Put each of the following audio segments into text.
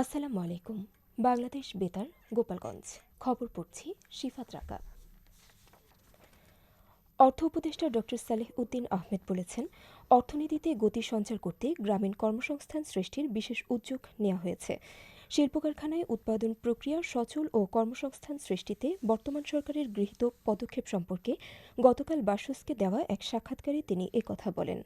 আসসালামু আলাইকুম, বাংলাদেশ বেতার, গোপালগঞ্জ। খবর পড়ছি শিফাত রাকা। অর্থ উপদেষ্টা ডক্টর সালেহ উদ্দিন আহমেদ বলেছেন, অর্থনীতিতে গতি সঞ্চার করতে গ্রামীণ কর্মসংস্থান সৃষ্টির বিশেষ উদ্যোগ নেওয়া হয়েছে। শিল্প কারখানায় উৎপাদন প্রক্রিয়া সচল ও কর্মসংস্থান সৃষ্টিতে বর্তমান সরকারের গৃহীত পদক্ষেপ সম্পর্কে গতকাল বাসসকে দেওয়া এক সাক্ষাৎকারে তিনি একথা বলেন।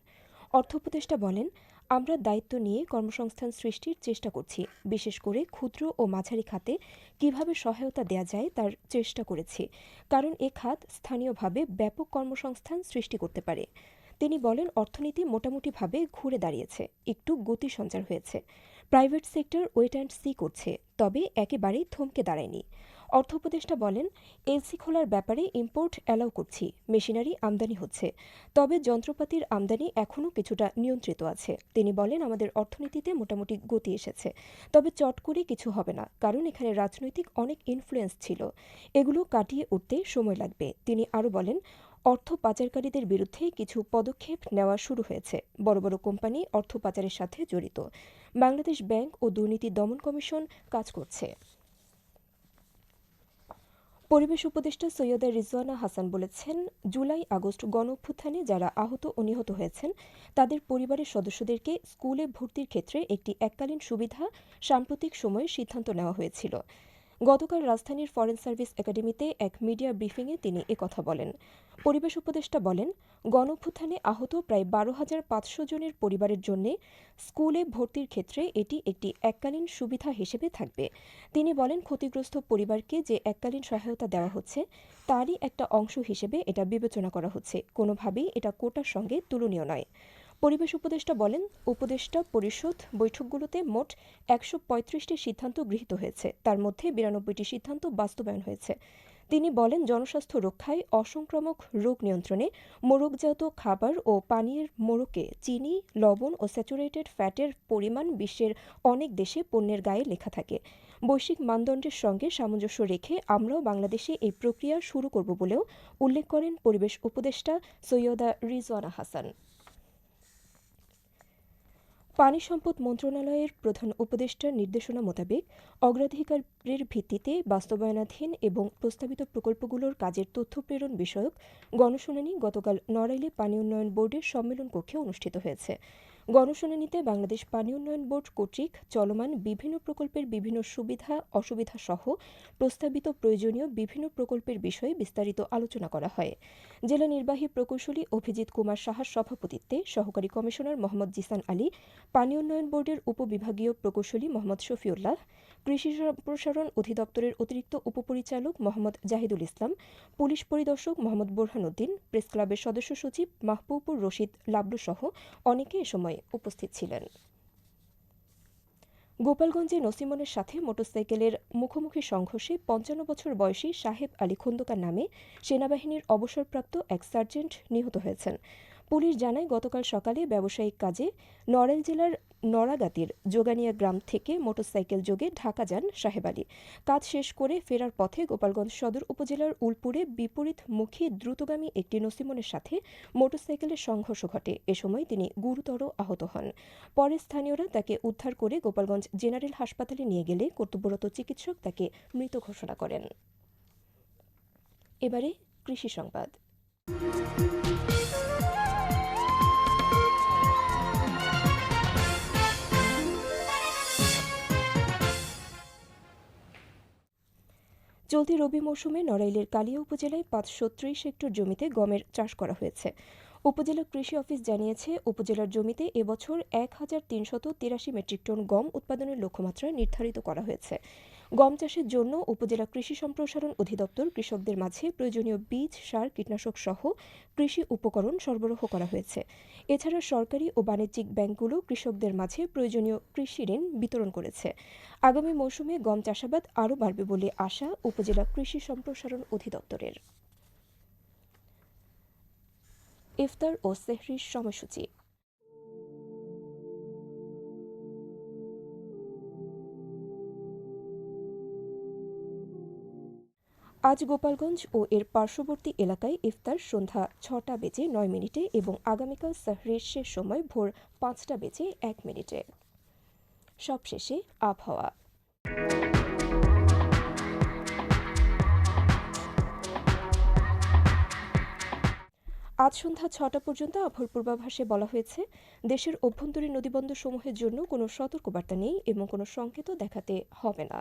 অর্থ উপদেষ্টা বলেন আমরা দায়িত্ব নিয়ে কর্মসংস্থান সৃষ্টির চেষ্টা করছি। বিশেষ করে ক্ষুদ্র ও মাঝারি খাতে কীভাবে সহায়তা দেয়া যায় তার চেষ্টা করেছি। কারণ এ খাত স্থানীয়ভাবে ব্যাপক কর্মসংস্থান সৃষ্টি করতে পারে। তিনি বলেন, অর্থনীতি মোটামুটিভাবে ঘুরে দাঁড়িয়েছে, একটু গতি সঞ্চার হয়েছে। Private sector wait and see করছে, তবে একেবারেই থমকে দাঁড়ায়নি। অর্থ উপদেষ্টা বলেন, এলসি খোলার ব্যাপারে ইম্পোর্ট অ্যালাউ করছি, মেশিনারি আমদানি হচ্ছে। তবে যন্ত্রপাতির আমদানি এখনও কিছুটা নিয়ন্ত্রিত আছে। তিনি বলেন, আমাদের অর্থনীতিতে মোটামুটি গতি এসেছে। তবে চট করে কিছু হবে না, কারণ এখানে রাজনৈতিক অনেক ইনফ্লুয়েন্স ছিল। এগুলো কাটিয়ে উঠতে সময় লাগবে। তিনি আরও বলেন, অর্থ পাচারকারীদের বিরুদ্ধে কিছু পদক্ষেপ নেওয়া শুরু হয়েছে। বড় বড় কোম্পানি অর্থ পাচারের সাথে জড়িত। বাংলাদেশ ব্যাংক ও দুর্নীতি দমন কমিশন কাজ করছে। পরিবেশ উপদেষ্টা সৈয়দা রিজওয়ানা হাসান বলেছেন, জুলাই আগস্ট গণ অভ্যুত্থানে যারা আহত ও নিহত হয়েছেন, তাদের পরিবারের সদস্যদেরকে স্কুলে ভর্তির ক্ষেত্রে একটি এককালীন সুবিধা সাম্প্রতিক সময়ে সিদ্ধান্ত নেওয়া হয়েছিল। গতকাল রাজধানীর ফরেন সার্ভিস একাডেমিতে এক মিডিয়া ব্রিফিংয়ে তিনি একথা বলেন। পরিবেশ উপদেষ্টা বলেন গণঅভ্যুত্থানে আহত প্রায় বারো হাজার পাঁচশো জনের পরিবারের জন্য স্কুলে ভর্তির ক্ষেত্রে এটি একটি এককালীন সুবিধা হিসেবে থাকবে। তিনি বলেন, ক্ষতিগ্রস্ত পরিবারকে যে এককালীন সহায়তা দেওয়া হচ্ছে, তারই একটা অংশ হিসেবে এটা বিবেচনা করা হচ্ছে। কোনোভাবেই এটা কোটার সঙ্গে তুলনীয় নয়। পরিবেশ উপদেষ্টা বলেন, উপদেষ্টা পরিষদ বৈঠকগুলোতে মোট একশো পঁয়ত্রিশটি সিদ্ধান্ত গৃহীত হয়েছে। তার মধ্যে বিরানব্বইটি সিদ্ধান্ত বাস্তবায়ন হয়েছে। তিনি বলেন, জনস্বাস্থ্য রক্ষায় অসংক্রামক রোগ নিয়ন্ত্রণে মোরগজাত খাবার ও পানীয়ের মোরকে চিনি, লবণ ও স্যাচুরেটেড ফ্যাটের পরিমাণ বিশ্বের অনেক দেশে পণ্যের গায়ে লেখা থাকে। বৈশ্বিক মানদণ্ডের সঙ্গে সামঞ্জস্য রেখে আমরাও বাংলাদেশে এই প্রক্রিয়া শুরু করব বলেও উল্লেখ করেন পরিবেশ উপদেষ্টা সৈয়দা রিজওয়ানা হাসান। পানি সম্পদ মন্ত্রণালয়ের প্রধান উপদেষ্টার নির্দেশনা মোতাবেক অগ্রাধিকারের ভিত্তিতে বাস্তবায়নাধীন এবং প্রস্তাবিত প্রকল্পগুলোর কাজের তথ্য প্রেরণ বিষয়ক গণশুনানি গতকাল নড়াইলে পানি উন্নয়ন বোর্ডের সম্মেলন কক্ষে অনুষ্ঠিত হয়েছে। গণশুনানিতে বাংলাদেশ পানি উন্নয়ন বোর্ড কর্তৃক চলমান বিভিন্ন প্রকল্পের বিভিন্ন সুবিধা, অসুবিধা সহ প্রস্তাবিত প্রয়োজনীয় বিভিন্ন প্রকল্পের বিষয়ে বিস্তারিত আলোচনা করা হয়। জেলা নির্বাহী প্রকৌশলী অভিজিৎ কুমার সাহার সভাপতিত্বে সহকারী কমিশনার মোহাম্মদ জিসান আলী, পানি উন্নয়ন বোর্ডের উপবিভাগীয় প্রকৌশলী মোহাম্মদ শফিউল্লাহ, কৃষি সম্প্রসারণ অধিদপ্তরের অতিরিক্ত উপপরিচালক মোহাম্মদ জাহিদুল ইসলাম, পুলিশ পরিদর্শক মোহাম্মদ বোরহানুদ্দিন প্রেস ক্লাবের সদস্য সচিব মাহবুবুর রশিদ লাবলু সহ অনেকে এ সময় উপস্থিত ছিলেন। গোপালগঞ্জে নসিমনের সাথে মোটরসাইকেলের মুখোমুখি সংঘর্ষে পঞ্চান্ন বছর বয়সী সাহেব আলী খন্দকার নামে সেনাবাহিনীর অবসরপ্রাপ্ত এক সার্জেন্ট নিহত হয়েছেন। পুলিশ জানায়, গতকাল সকালে ব্যবসায়িক কাজে নড়াইল জেলার নড়াগাতির যোগানিয়া গ্রাম থেকে মোটরসাইকেল যোগে ঢাকা যান সাহেব আলী। কাজ শেষ করে ফেরার পথে গোপালগঞ্জ সদর উপজেলার উলপুরে বিপরীতমুখী দ্রুতগামী একটি নসিমনের সাথে মোটরসাইকেলের সংঘর্ষ ঘটে। এ সময় তিনি গুরুতর আহত হন। পরে স্থানীয়রা তাকে উদ্ধার করে গোপালগঞ্জ জেনারেল হাসপাতালে নিয়ে গেলে কর্তব্যরত চিকিৎসক তাকে মৃত ঘোষণা করেন। এবারে কৃষি সংবাদ। চলতি রবি মৌসুমে নড়াইলের কালিয়া উপজেলায় পাঁচশো ত্রিশ হেক্টর জমিতে গমের চাষ করা হয়েছে। উপজেলা কৃষি অফিস জানিয়েছে, উপজেলার জমিতে এবছর এক হাজার তিনশত তিরাশি মেট্রিক টন গম উৎপাদনের লক্ষ্যমাত্রা নির্ধারিত করা হয়েছে। গম চাষের জন্য উপজেলা কৃষি সম্প্রসারণ অধিদপ্তর কৃষকদের মাঝে প্রয়োজনীয় বীজ, সার, কীটনাশক সহ কৃষি উপকরণ সরবরাহ করা হয়েছে। এছাড়া সরকারি ও বাণিজ্যিক ব্যাংকগুলো কৃষকদের মাঝে প্রয়োজনীয় কৃষি ঋণ বিতরণ করেছে। আগামী মৌসুমে গম চাষাবাদ আরও বাড়বে বলে আশা উপজেলা কৃষি সম্প্রসারণ অধিদপ্তরের। ইফতার ও সেহরির সময়সূচি। আজ গোপালগঞ্জ ও এর পার্শ্ববর্তী এলাকায় ইফতার সন্ধ্যা ছটা বেজে নয় মিনিটে এবং আগামীকাল সাহরির শেষ সময় ভোর পাঁচটা বেজে এক মিনিটে। সবশেষে আবহাওয়া। আজ সন্ধ্যা ছটা পর্যন্ত আবহাওয়ার পূর্বাভাসে বলা হয়েছে, দেশের অভ্যন্তরীণ নদীবন্দরসমূহের জন্য কোনো সতর্কবার্তা নেই এবং কোনো সংকেতও দেখাতে হবে না।